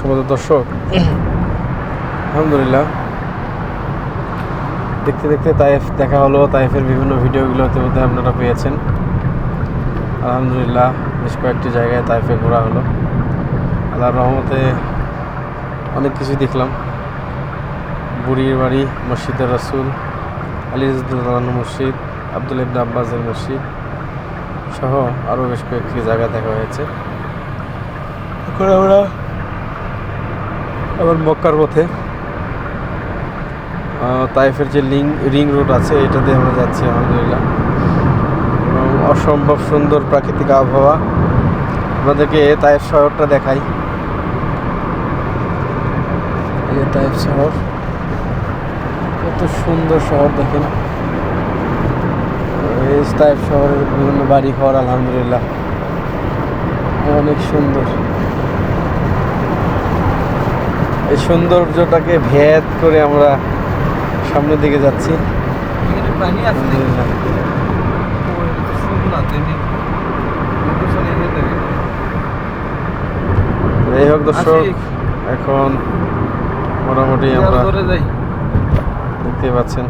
সমাজ দর্শক। আলহামদুলিল্লাহ। দেখতে দেখতে তাইফ দেখা হলো তাইফের বিভিন্ন ভিডিওগুলোতে বোধহয় আপনারা পেয়েছেন। আলহামদুলিল্লাহ, বেশ কয়েকটি জায়গায় তাইফে ঘোরা হলো। আল্লাহর রহমতে অনেক কিছু দেখলাম। বুড়ির বাড়ি, মসজিদের রসুল, আলী রসুল্লাহ মসজিদ, আব্দুল ইবনে আব্বাসের মসজিদ সহ আরও বেশ কয়েকটি জায়গা দেখা হয়েছে। এখন আমরা আবার মক্কার পথে। তাইফের যে লিং, রিং রোড আছে, এটা দিয়ে আমরা যাচ্ছি, আলহামদুলিল্লাহ। অসম্ভব সুন্দর প্রাকৃতিক আবহাওয়া। আপনাদেরকে তাইফ শহরটা দেখাই। যে তাইফ শহর। কত সুন্দর শহর, দেখেন। এই তাইফ শহরের বিভিন্ন বাড়ি ঘর আলহামদুলিল্লাহ। অনেক সুন্দর। এই সৌন্দর্যটাকে ভেদ করে আমরা সামনের দিকে যাচ্ছি। যাই হোক দর্শক এখন মোটামুটি আমরা দেখতে পাচ্ছেন।